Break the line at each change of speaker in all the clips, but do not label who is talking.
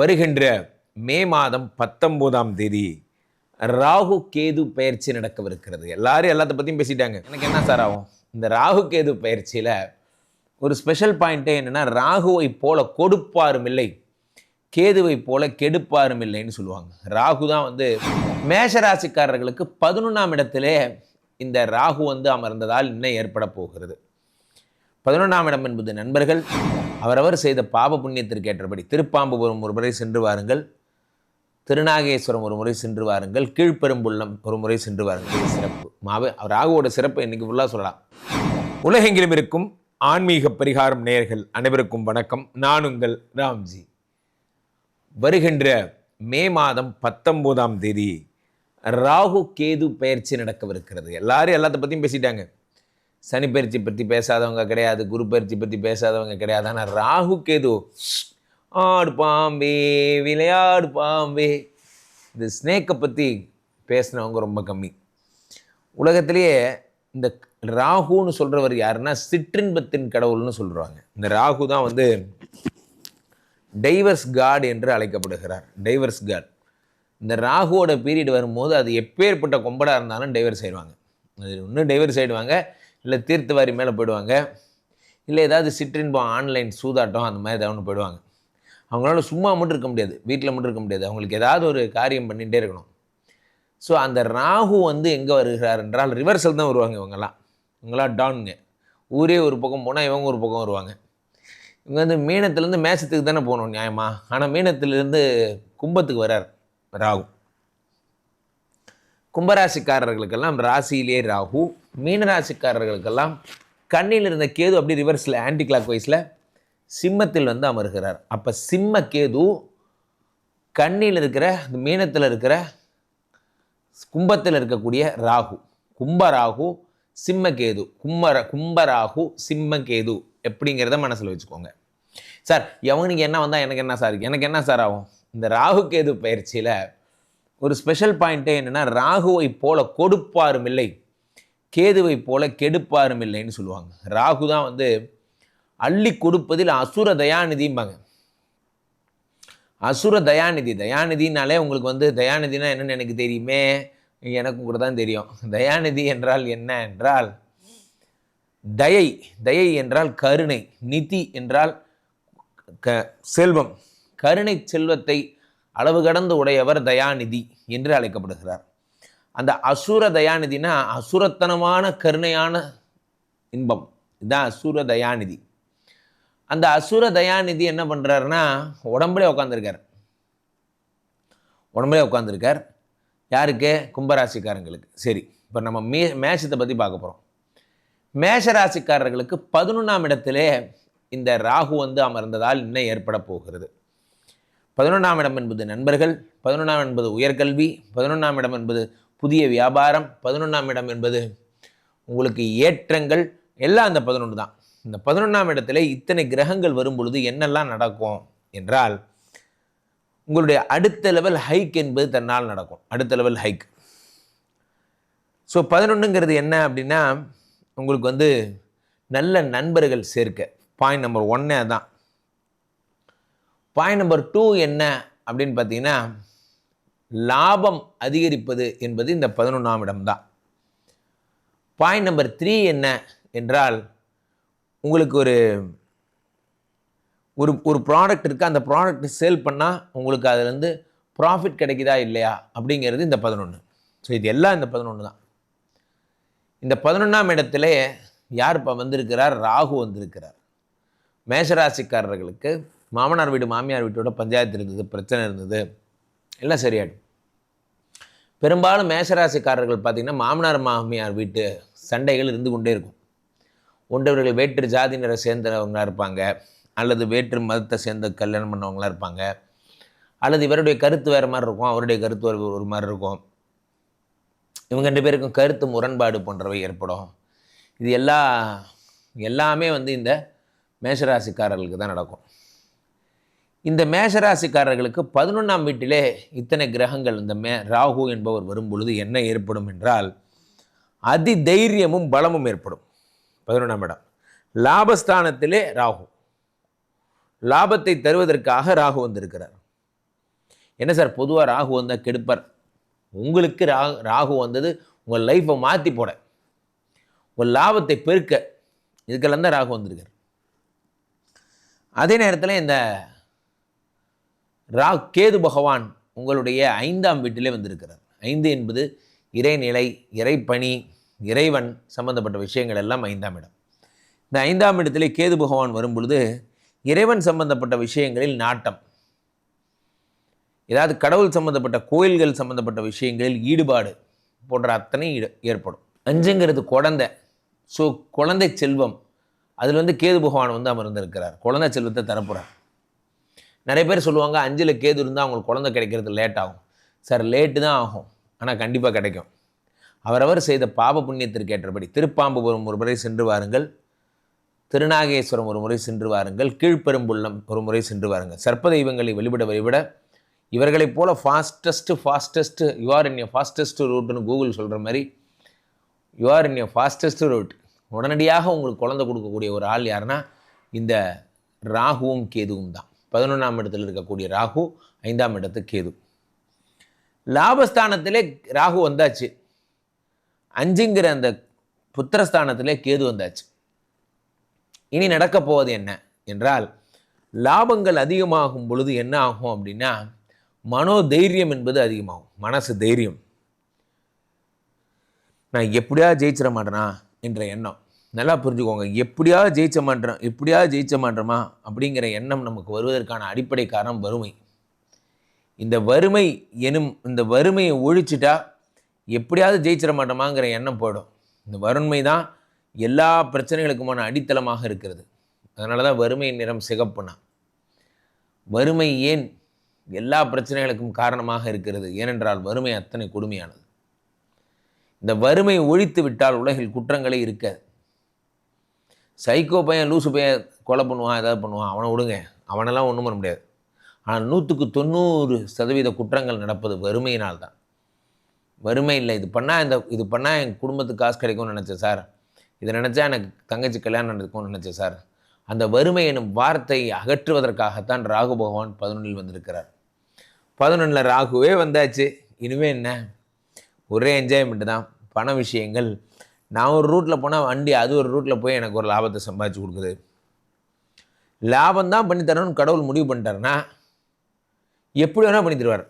வருகின்ற மே மாதம் பத்தொம்போதாம் தேதி ராகு கேது பயிற்சி நடக்கவிருக்கிறது. எல்லாரும் எல்லாத்த பற்றியும் பேசிட்டாங்க. எனக்கு என்ன சார் ஆகும்? இந்த ராகு கேது பயிற்சியில் ஒரு ஸ்பெஷல் பாயிண்ட்டே என்னென்னா ராகுவை போல கொடுப்பாரும் இல்லை கேதுவை போல கெடுப்பாரும் இல்லைன்னு சொல்லுவாங்க. ராகு தான் வந்து மேஷராசிக்காரர்களுக்கு பதினொன்றாம் இடத்திலே இந்த ராகு வந்து அமர்ந்ததால் இன்னும் ஏற்பட போகிறது. பதினொன்றாம் இடம் என்பது நண்பர்கள் அவரவர் செய்த பாப புண்ணியத்திற்கு ஏற்றபடி திருப்பாம்புபுரம் ஒரு முறை சென்று வாருங்கள். திருநாகேஸ்வரம் ஒரு முறை சென்று வாருங்கள். கீழ்ப்பெரும்புள்ளம் ஒரு முறை சென்று வாருங்கள். சிறப்பு. மாவே ராகுவோட சிறப்பு இன்றைக்கி ஃபுல்லாக சொல்லலாம். உலகெங்கிலும் இருக்கும் ஆன்மீக பரிகாரம் நேயர்கள் அனைவருக்கும் வணக்கம். நான் உங்கள் ராம்ஜி. வருகின்ற மே மாதம் பத்தொம்போதாம் தேதி ராகு கேது பயிற்சி நடக்கவிருக்கிறது. எல்லாரும் எல்லாத்த பற்றியும் பேசிட்டாங்க. சனி பயிற்சி பற்றி பேசாதவங்க கிடையாது குரு பயிற்சி பற்றி பேசாதவங்க கிடையாது. ஆனால் ராகு கேது ஆடு பாம்பே விளையாடு பாம்பே இந்த ஸ்னேக்கை பற்றி பேசினவங்க ரொம்ப கம்மி. உலகத்திலேயே இந்த ராகுன்னு சொல்கிறவர் யாருன்னா சிற்றின்பத்தின் கடவுள்னு சொல்கிறாங்க இந்த ராகு தான் வந்து டைவர்ஸ் காட் என்று அழைக்கப்படுகிறார். Divorce god. இந்த ராகுவோட பீரியட் வரும்போது அது எப்பேற்பட்ட கொம்படாக இருந்தாலும் டைவர்ஸ் ஆயிடுவாங்க. அது இன்னும் டைவர்ஸ் ஆயிடுவாங்க. இல்லை தீர்த்தவாரி மேலே போயிடுவாங்க. இல்லை ஏதாவது சிற்றின்பம் ஆன்லைன் சூதாட்டம் அந்த மாதிரி ஏதாவது ஒன்று போயிடுவாங்க. அவங்களால சும்மா மட்டும் இருக்க முடியாது. வீட்டில் மட்டும் இருக்க முடியாது. அவங்களுக்கு ஏதாவது ஒரு காரியம் பண்ணிகிட்டே இருக்கணும். ஸோ அந்த ராகு வந்து எங்கே வருகிறார் என்றால் ரிவர்சல் தான் வருவாங்க இவங்கெல்லாம். இவங்களாம் டானுங்க ஊரே ஒரு பக்கம் போனால் இவங்க ஒரு பக்கம் வருவாங்க. இவங்க வந்து மீனத்துலேருந்து மேசத்துக்கு தானே போகணும் நியாயமாக ஆனால் மீனத்துலேருந்து கும்பத்துக்கு வரார் ராகு. கும்பராசிக்காரர்களுக்கெல்லாம் ராசியிலே ராகு மீனராசிக்காரர்களுக்கெல்லாம் கண்ணில் இருந்த கேது அப்படி ரிவர்ஸில் ஆன்டி கிளாக் வைஸில் சிம்மத்தில் வந்து அமர்கிறார். அப்போ சிம்ம கேது கண்ணில் இருக்கிற இந்த மீனத்தில் இருக்கிற கும்பத்தில் இருக்கக்கூடிய ராகு. கும்ப ராகு கும்பர கும்ப ராகு எப்படிங்கிறத மனசில் வச்சுக்கோங்க. சார் எவனுக்கு என்ன வந்தால் எனக்கு என்ன சார் எனக்கு என்ன சார் ஆகும்? இந்த ராகு கேது பயிற்சியில் ஒரு ஸ்பெஷல் பாயிண்ட்டே என்னென்னா ராகுவை போல கொடுப்பாரும் இல்லை கேதுவை போல கெடுப்பாரும் இல்லைன்னு சொல்லுவாங்க. ராகு தான் வந்து அள்ளி கொடுப்பதில் அசுர தயாநிதிம்பாங்க. அசுர தயாநிதி தயாநிதினாலே உங்களுக்கு வந்து தயாநிதினா என்னன்னு எனக்கு தெரியுமே எனக்கும் கூட தான் தெரியும். தயாநிதி என்றால் என்ன என்றால் தயை தயை என்றால் கருணை நிதி என்றால் க செல்வம். கருணை செல்வத்தை அளவு கடந்து உடையவர் தயாநிதி என்று அழைக்கப்படுகிறார். அந்த அசுர தயாநிதினா அசுரத்தனமான கருணையான இன்பம். இதுதான் அசுர தயாநிதி. அந்த அசுர தயாநிதி என்ன பண்ணுறாருன்னா உடம்புலே உட்காந்துருக்கார் உடம்புலே உட்காந்துருக்கார் யாருக்கு? கும்பராசிக்காரங்களுக்கு. சரி இப்போ நம்ம மே மேஷத்தை பற்றி பார்க்க போகிறோம் மேஷராசிக்காரர்களுக்கு பதினொன்றாம் இடத்திலே இந்த ராகு வந்து அமர்ந்ததால் இன்னும் ஏற்பட போகிறது. பதினொன்றாம் இடம் என்பது நண்பர்கள் பதினொன்றாம் என்பது உயர்கல்வி பதினொன்றாம் இடம் என்பது புதிய வியாபாரம் பதினொன்றாம் இடம் என்பது உங்களுக்கு ஏற்றங்கள் எல்லாம் அந்த பதினொன்று தான். இந்த பதினொன்றாம் இடத்துல இத்தனை கிரகங்கள் வரும் பொழுது என்னெல்லாம் நடக்கும் என்றால் உங்களுடைய அடுத்த லெவல் ஹைக் என்பது தன்னால் நடக்கும். அடுத்த லெவல் ஹைக் ஸோ பதினொன்றுங்கிறது என்ன அப்படின்னா உங்களுக்கு வந்து நல்ல நண்பர்கள் சேர்க்க. பாயிண்ட் நம்பர் ஒன்னே தான் பாயிண்ட் நம்பர் டூ என்ன அப்படின்னு பார்த்தீங்கன்னா லாபம் அதிகரிப்பது என்பது இந்த பதினொன்றாம் இடம்தான். பாயிண்ட் நம்பர் த்ரீ என்ன என்றால் உங்களுக்கு ஒரு ஒரு ஒரு ப்ராடக்ட் இருக்குது அந்த ப்ராடக்ட் சேல் பண்ணால் உங்களுக்கு அதுலேருந்து ப்ராஃபிட் கிடைக்குதா இல்லையா அப்படிங்கிறது இந்த பதினொன்று ஸோ இது எல்லாம் இந்த பதினொன்று தான் இந்த பதினொன்றாம் இடத்துல யார் இப்போ வந்திருக்கிறார்? ராகு வந்திருக்கிறார். மேஷராசிக்காரர்களுக்கு மாமனார் வீடு மாமியார் வீட்டோட பஞ்சாயத்து இருந்தது பிரச்சனை இருந்தது. எல்லாம் சரியாயிடும். பெரும்பாலும் மேஷராசிக்காரர்கள் பார்த்திங்கன்னா மாமனார் மாமியார் வீட்டு சண்டைகள் இருந்து கொண்டே இருக்கும். ஒன்றவர்கள் வேற்று ஜாதியினரை சேர்ந்தவங்களாக இருப்பாங்க அல்லது வேற்று மதத்தை சேர்ந்த கல்யாணம் பண்ணவங்களாக இருப்பாங்க அல்லது இவருடைய கருத்து வேறு மாதிரி இருக்கும் அவருடைய கருத்து ஒரு ஒரு மாதிரி இருக்கும். இவங்க ரெண்டு பேருக்கும் கருத்து முரண்பாடு போன்றவை ஏற்படும். இது எல்லா எல்லாமே வந்து இந்த மேஷராசிக்காரர்களுக்கு தான் நடக்கும். இந்த மேஷராசிக்காரர்களுக்கு பதினொன்றாம் வீட்டிலே இத்தனை கிரகங்கள் இந்த மே ராகு என்பவர் வரும் பொழுது என்ன ஏற்படும் என்றால் அதி தைரியமும் பலமும் ஏற்படும். பதினொன்றாம் இடம். லாபஸ்தானத்திலே ராகு. லாபத்தை தருவதற்காக ராகு வந்திருக்கிறார். என்ன சார் பொதுவாக ராகு வந்தால் கெடுப்பார்? உங்களுக்கு ரா ராகு வந்தது உங்கள் லைஃப்பை மாற்றி போட. உங்கள் லாபத்தை பெருக்க. இதுக்கெல்லாம் தான் ராகு வந்திருக்கார். அதே நேரத்தில் இந்த ரா கேது பகவான் உங்களுடைய ஐந்தாம் வீட்டிலே வந்திருக்கிறார். ஐந்து என்பது இறைநிலை இறைப்பணி இறைவன் சம்பந்தப்பட்ட விஷயங்கள் எல்லாம் ஐந்தாம் இடம். இந்த ஐந்தாம் இடத்திலே கேது பகவான் வரும் பொழுது இறைவன் சம்பந்தப்பட்ட விஷயங்களில் நாட்டம். ஏதாவது கடவுள் சம்பந்தப்பட்ட கோயில்கள் சம்பந்தப்பட்ட விஷயங்களில் ஈடுபாடு போன்ற அத்தனை ஏற்படும். அஞ்சுங்கிறது குழந்தை. ஸோ குழந்தை செல்வம். அதில் வந்து கேது பகவான் வந்து அமர்ந்திருக்கிறார். குழந்தை செல்வத்தை தரப்போகிறார் நிறைய பேர் சொல்லுவாங்க அஞ்சில் கேது இருந்தால் அவங்களுக்கு குழந்தை கிடைக்கிறது லேட் ஆகும். சார் லேட்டு தான் ஆகும். ஆனால் கண்டிப்பாக கிடைக்கும். அவரவர் செய்த பாப புண்ணியத்திற்கு ஏற்றபடி திருப்பாம்புபுரம் ஒரு முறை சென்று வாருங்கள். திருநாகேஸ்வரம் ஒரு முறை சென்று வாருங்கள். கீழ்ப்பெரும்புள்ளம் ஒரு முறை சென்று வாருங்கள். சர்ப்ப தெய்வங்களை வழிபட வழிபட இவர்களைப் போல் fastest fastest you are in a fastest ரூட்னு Google சொல்கிற மாதிரி you are in a fastest route உடனடியாக உங்களுக்கு குழந்தை கொடுக்கக்கூடிய ஒரு ஆள் யாருன்னா இந்த ராகுவும் கேதுவும் தான். பதினொன்றாம் இடத்தில் இருக்கக்கூடிய ராகு ஐந்தாம் இடத்து கேது. லாபஸ்தானத்திலே ராகு வந்தாச்சு. அஞ்சுங்கிற அந்த புத்திரஸ்தானத்திலே கேது வந்தாச்சு. இனி நடக்கப் போவது என்ன என்றால் லாபங்கள் அதிகமாகும் பொழுது என்ன ஆகும் அப்படின்னா மனோ தைரியம் என்பது அதிகமாகும். மனசு தைரியம். நான் எப்படியா ஜெயிச்சிட மாட்டேனா என்ற எண்ணம். நல்லா புரிஞ்சுக்கோங்க. எப்படியா ஜெயிச்ச மாட்டேன் எப்படியா ஜெயிச்ச மாட்டோமா அப்படிங்கிற எண்ணம் நமக்கு வருவதற்கான அடிப்படை காரணம் வறுமை. இந்த வறுமை எனும் இந்த வறுமையை ஒழிச்சிட்டா எப்படியாவது ஜெயிச்சிட மாட்டோமாங்கிற எண்ணம் போயிடும். இந்த வறுமை தான் எல்லா பிரச்சனைகளுக்குமான அடித்தளமாக இருக்கிறது. அதனால தான் வறுமையின் நிறம் சிகப்புனா. வறுமை ஏன் எல்லா பிரச்சனைகளுக்கும் காரணமாக இருக்கிறது? ஏனென்றால் வறுமை அத்தனை கொடுமையானது. இந்த வறுமை ஒழித்து விட்டால் உலகில் குற்றங்களே இருக்காது. சைக்கோ பையன் லூசு பையன் கொலை பண்ணுவான் ஏதாவது பண்ணுவான் அவனை விடுங்க. அவனெல்லாம் ஒன்றும் பண்ண முடியாது. ஆனால் நூற்றுக்கு தொண்ணூறு சதவீத குற்றங்கள் நடப்பது வறுமையினால் தான். வறுமை இல்லை. இது பண்ணால் இந்த இது பண்ணால் என் குடும்பத்துக்கு காசு கிடைக்கும்னு நினச்சேன் சார். இதை நினச்சா எனக்கு தங்கச்சி கல்யாணம் நடக்கும்னு நினச்சேன் சார். அந்த வறுமை எனும் வார்த்தை அகற்றுவதற்காகத்தான் ராகு பகவான் பதினொன்றில் வந்திருக்கிறார். பதினொன்றில் ராகுவே வந்தாச்சு. இனிமே என்ன? ஒரே என்ஜாய்மெண்ட்டு தான். பண விஷயங்கள் நான் ஒரு ரூட்டில் போனால் வண்டி அது ஒரு ரூட்டில் போய் எனக்கு ஒரு லாபத்தை சம்பாதிச்சு கொடுக்குது. லாபம் தான் பண்ணி தரணும்னு கடவுள் முடிவு பண்ணிட்டாருன்னா எப்படி வேணால் பண்ணி தருவார்.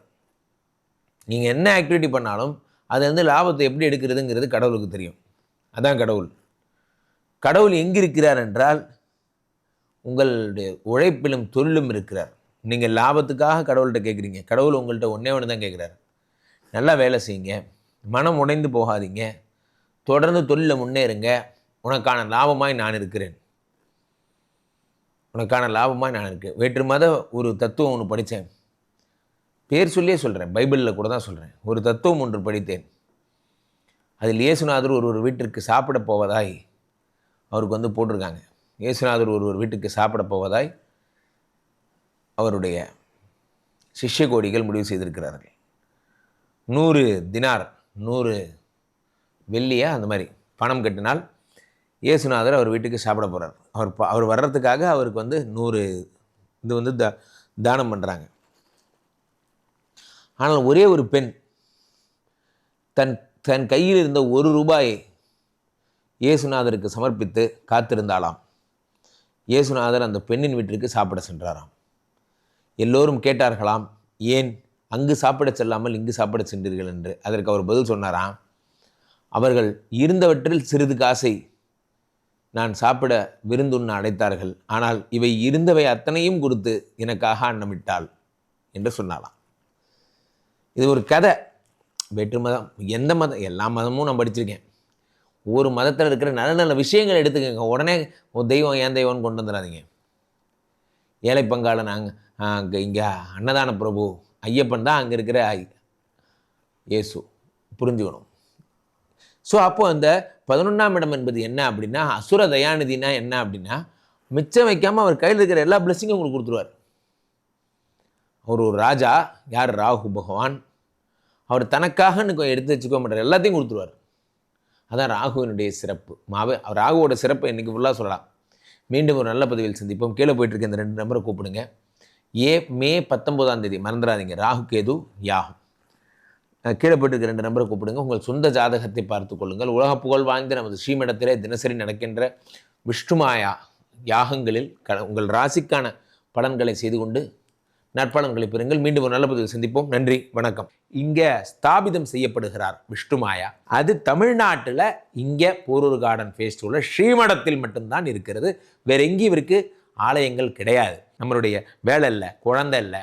நீங்கள் என்ன ஆக்டிவிட்டி பண்ணாலும் அது வந்து லாபத்தை எப்படி எடுக்கிறதுங்கிறது கடவுளுக்கு தெரியும். அதான் கடவுள். கடவுள் எங்கே இருக்கிறார் என்றால் உங்களுடைய உழைப்பிலும் தொழிலும் இருக்கிறார். நீங்கள் லாபத்துக்காக கடவுள்கிட்ட கேட்குறீங்க கடவுள் உங்கள்கிட்ட ஒன்றே ஒன்று தான் கேட்குறாரு நல்லா வேலை செய்யுங்க. மனம் உடைந்து போகாதீங்க. தொடர்ந்து தொழிலில் முன்னேறுங்க. உனக்கான லாபமாய் நான் இருக்கிறேன். உனக்கான லாபமாய் நான் இருக்கேன் வேற்று மத ஒரு தத்துவம் ஒன்று படித்தேன். பேர் சொல்லியே சொல்கிறேன் பைபிளில் கூட தான் சொல்கிறேன் ஒரு தத்துவம் ஒன்று படித்தேன். அதில் இயேசுநாதர் ஒரு ஒரு வீட்டிற்கு சாப்பிட போவதாய் அவருக்கு வந்து போட்டிருக்காங்க. இயேசுநாதர் ஒரு ஒரு வீட்டுக்கு சாப்பிட போவதாய் அவருடைய சிஷ்ய கோடிகள் முடிவு செய்திருக்கிறார்கள். நூறு தினார் நூறு வெள்ளியா அந்த மாதிரி பணம் கட்டினால் இயேசுநாதர் அவர் வீட்டுக்கு சாப்பிட போகிறார் அவர் அவர் வர்றதுக்காக அவருக்கு வந்து நூறு இது வந்து த தானம் பண்ணுறாங்க ஆனால் ஒரே ஒரு பெண் தன் தன் கையில் இருந்த ஒரு ரூபாயை இயேசுநாதருக்கு சமர்ப்பித்து காத்திருந்தாளாம். இயேசுநாதர் அந்த பெண்ணின் வீட்டிற்கு சாப்பிட சென்றாராம். எல்லோரும் கேட்டார்களாம் ஏன் அங்கு சாப்பிட செல்லாமல் இங்கு சாப்பிட சென்றீர்கள்? என்று. அதற்கு அவர் பதில் சொன்னாராம் அவர்கள் இருந்தவற்றில் சிறிது காசை நான் சாப்பிட விருந்துண்ண அடைத்தார்கள். ஆனால் இவை இருந்தவை அத்தனையும் கொடுத்து எனக்காக அன்னமிட்டாள் என்று சொன்னாலாம் இது ஒரு கதை. வேற்று மதம் எந்த மதம் எல்லா மதமும் நான் படிச்சிருக்கேன். ஒவ்வொரு மதத்தில் இருக்கிற நல்ல நல்ல விஷயங்கள் எடுத்துக்கங்க. உடனே தெய்வம் ஏன் தெய்வம்னு கொண்டு வந்துடாதீங்க ஏழை பங்காளன் அங்கே அங்கே இங்கே அன்னதான பிரபு ஐயப்பன் தான் அங்கே இருக்கிற ஐ- இயேசு புரிஞ்சுக்கணும். ஸோ அப்போது அந்த பதினொன்றாம் இடம் என்பது என்ன அப்படின்னா அசுர தயாநிதினா என்ன அப்படின்னா மிச்சம் வைக்காமல் அவர் கையில் இருக்கிற எல்லா பிளஸ்ஸிங்கும் உங்களுக்கு கொடுத்துருவார். அவர் ஒரு ராஜா யார்? ராகு பகவான். அவர் தனக்காக எடுத்து வச்சுக்க மாட்டார். எல்லாத்தையும் கொடுத்துருவார். அதான் ராகுவினுடைய சிறப்பு. மாவே ராகுவோட சிறப்பை இன்றைக்கி ஃபுல்லாக சொல்லலாம். மீண்டும் ஒரு நல்ல பதிவில் சந்திப்போம். கீழே போயிட்டுருக்கு இந்த ரெண்டு நம்பரை கூப்பிடுங்க. ஏ மே பத்தொம்போதாம் தேதி. மறந்துடாதீங்க. ராகு கேது யாகம். கீழே ரெண்டு நம்பரை கூப்பிடுங்க. உங்கள் சொந்த ஜாதகத்தை பார்த்து கொள்ளுங்கள். உலக புகழ் வாய்ந்த நமது ஸ்ரீமடத்திலே தினசரி நடக்கின்ற விஷ்ணுமாயா யாகங்களில் க உங்கள் ராசிக்கான பலன்களை செய்து கொண்டு நற்பலன்களை பெறுங்கள். மீண்டும் ஒரு நல்ல பதிவில் சந்திப்போம். நன்றி வணக்கம். இங்கே ஸ்தாபிதம் செய்யப்படுகிறார் விஷ்ணுமாயா. அது தமிழ்நாட்டில் இங்கே போரூர் கார்டன் ஃபேஸ்டிவலில் ஸ்ரீமடத்தில் மட்டும்தான் இருக்கிறது. வேற எங்கேயும் இவருக்கு ஆலயங்கள் கிடையாது. நம்மளுடைய வேலை இல்லை குழந்தை இல்லை